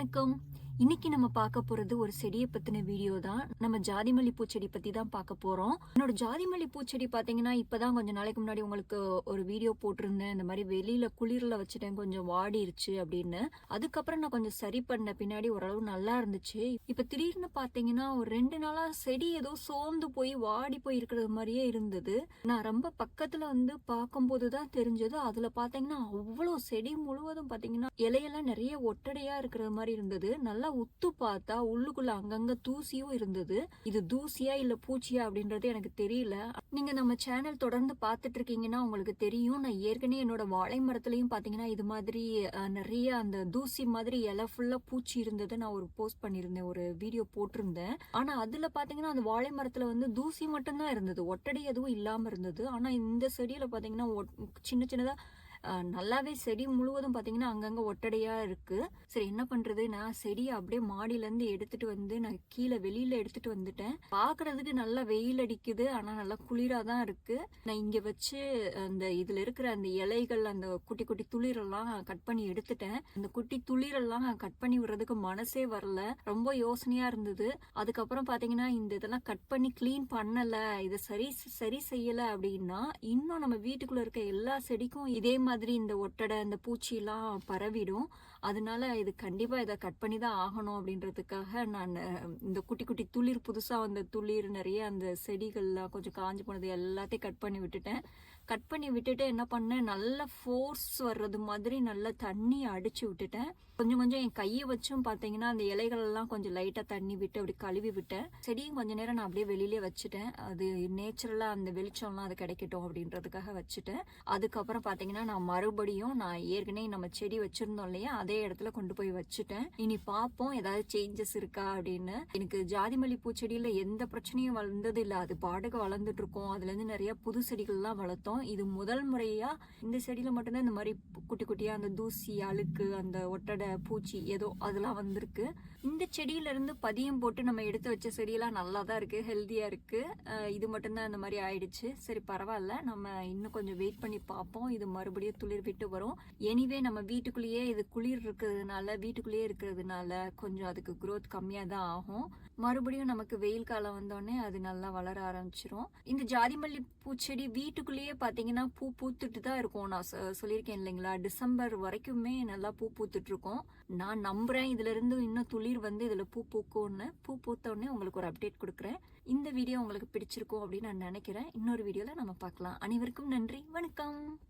வணக்கம். இன்னைக்கு நம்ம பார்க்க போறது ஒரு செடியை பத்தின வீடியோ தான். நம்ம ஜாதி மல்லி செடி பத்தி தான் பார்க்க போறோம். என்னோட ஜாதி மல்லி பூச்செடி பாத்தீங்கன்னா இப்பதான் கொஞ்சம் நாளைக்கு முன்னாடி உங்களுக்கு ஒரு வீடியோ போட்டிருந்தேன். இந்த மாதிரி வெளியில குளிர்ல வச்சுட்டேன். கொஞ்சம் வாடிருச்சு அப்படின்னு. அதுக்கப்புறம் நான் கொஞ்சம் சரி பண்ண பின்னாடி ஓரளவு நல்லா இருந்துச்சு. இப்ப திடீர்னு பாத்தீங்கன்னா ஒரு ரெண்டு நாளா செடி ஏதோ சோர்ந்து போய் வாடி போய் இருக்கிறது மாதிரியே இருந்தது. நான் ரொம்ப பக்கத்துல வந்து பார்க்கும்போது தான் தெரிஞ்சது. அதுல பாத்தீங்கன்னா அவ்வளோ செடி முழுவதும் பாத்தீங்கன்னா இலையெல்லாம் நிறைய ஒட்டடையா இருக்கிற மாதிரி இருந்தது. நல்லா உத்து பார்த்தா உள்ளுக்குள்ள அங்கங்க தூசியும் இருந்தது. இது தூசியா இல்ல பூச்சியா அப்படின்றது எனக்கு தெரியல. நீங்க நம்ம சேனல் தொடர்ந்து பார்த்துட்டு இருக்கீங்கன்னா உங்களுக்கு தெரியும். நான் ஏற்கனவே என்னோட வாழை மரத்துலயும் பாத்தீங்கன்னா இது மாதிரி நிறைய அந்த தூசி மாதிரி இலை ஃபுல்லா பூச்சி இருந்தது நான் ஒரு போஸ்ட் பண்ணியிருந்தேன். ஒரு வீடியோ போட்டிருந்தேன். ஆனா அதுல பாத்தீங்கன்னா அந்த வாழை மரத்துல வந்து தூசி மட்டும்தான் இருந்தது. ஒட்டடை எதுவும் இல்லாம இருந்தது. ஆனா இந்த செடியில பாத்தீங்கன்னா ஒட்- சின்ன சின்னதா நல்லாவே செடி முழுவதும் பார்த்தீங்கன்னா அங்கங்கே ஒட்டடையாக இருக்குது சரி என்ன பண்ணுறது நான் செடியை அப்படியே மாடியிலேருந்து எடுத்துகிட்டு வந்து நான் கீழே வெளியில் எடுத்துகிட்டு வந்துட்டேன். பார்க்குறதுக்கு நல்லா வெயில் அடிக்குது. ஆனால் நல்லா குளிராக தான் இருக்குது நான் இங்கே வச்சு அந்த இதில் இருக்கிற அந்த இலைகள் அந்த குட்டி குட்டி துளிரெல்லாம் கட் பண்ணி எடுத்துட்டேன். அந்த குட்டி துளிரெல்லாம் கட் பண்ணி விடுறதுக்கு மனசே வரல. ரொம்ப யோசனையாக இருந்தது. அதுக்கப்புறம் பார்த்தீங்கன்னா இந்த இதெல்லாம் கட் பண்ணி க்ளீன் பண்ணலை. இதை சரி சரி செய்யலை அப்படின்னா இன்னும் நம்ம வீட்டுக்குள்ளே இருக்க எல்லா செடிக்கும் இதே மாதிரி மாதிரி இந்த ஒட்டடை இந்த பூச்சிலாம் பரவிடும். அதனால இது கண்டிப்பாக இதை கட் பண்ணி தான் ஆகணும் அப்படின்றதுக்காக நான் இந்த குட்டி குட்டி துளிர் புதுசாக வந்த துளிர் நிறைய அந்த செடிகள்லாம் கொஞ்சம் காஞ்சு போனது எல்லாத்தையும் கட் பண்ணி விட்டுட்டேன். கட் பண்ணி விட்டுட்டு என்ன பண்ணேன் நல்ல ஃபோர்ஸ் வர்றது மாதிரி நல்லா தண்ணி அடிச்சு விட்டுட்டேன். கொஞ்சம் கொஞ்சம் என் கையை வச்சும் பார்த்தீங்கன்னா அந்த இலைகள் எல்லாம் கொஞ்சம் லைட்டா தண்ணி விட்டு அப்படி கழுவி விட்டேன். செடியும் கொஞ்ச நேரம் நான் அப்படியே வெளியிலே வச்சுட்டேன். அது நேச்சுரலா அந்த வெளிச்சம்லாம் அது கிடைக்கட்டும் அப்படின்றதுக்காக வச்சுட்டேன். அதுக்கப்புறம் பார்த்தீங்கன்னா நான் மறுபடியும் நான் ஏற்கனவே நம்ம செடி வச்சிருந்தோம் இல்லையா அதே இடத்துல கொண்டு போய் வச்சுட்டேன். இனி பார்ப்போம் ஏதாவது சேஞ்சஸ் இருக்கா அப்படின்னு. எனக்கு ஜாதி மல்லி பூச்செடியில எந்த பிரச்சனையும் வளர்ந்தது இல்ல அது பாடுக வளர்ந்துட்டு இருக்கோம். அதுல இருந்து நிறைய புது செடிகள்லாம் வளர்த்தோம். இது முதல் முறையா இந்த செடியில மட்டும்தான் இந்த மாதிரி குட்டி குட்டியா அந்த தூசி அழுக்கு அந்த ஒட்டடை பூச்சி ஏதோ அதெல்லாம் வந்திருக்கு. இந்த செடியில இருந்து பதியம் போட்டு நம்ம எடுத்து வச்ச செடியெல்லாம் நல்லா தான் இருக்கு ஹெல்த்தியாக இருக்கு. இது மட்டும்தான் இந்த மாதிரி ஆயிடுச்சு. சரி பரவாயில்ல. நம்ம இன்னும் கொஞ்சம் வெயிட் பண்ணி பார்ப்போம். இது மறுபடியும் துளிர் விட்டு வரும். எனிவே நம்ம வீட்டுக்குள்ளேயே இது குளிர் இருக்கிறதுனால வீட்டுக்குள்ளேயே இருக்கிறதுனால கொஞ்சம் அதுக்கு க்ரோத் கம்மியா தான் ஆகும். மறுபடியும் நமக்கு வெயில் காலம் வந்தோடனே அது நல்லா வளர ஆரம்பிச்சிரும். இந்த ஜாதி மல்லி பூச்செடி வீட்டுக்குள்ளேயே பார்த்தீங்கன்னா பூ பூத்துட்டு தான் இருக்கும். நான் சொ- சொல்லியிருக்கேன் இல்லைங்களா? டிசம்பர் வரைக்குமே நல்லா பூ பூத்துட்டு இருக்கும். நான் நம்புறேன். இதுல இருந்து இன்னும் துளிர் வந்து இதுல பூ பூக்கும்னு. பூ பூத்த உடனே உங்களுக்கு ஒரு அப்டேட் கொடுக்குறேன். இந்த வீடியோ உங்களுக்கு பிடிச்சிருக்கும் அப்படின்னு நான் நினைக்கிறேன். இன்னொரு வீடியோல நம்ம பார்க்கலாம். அனைவருக்கும் நன்றி. வணக்கம்.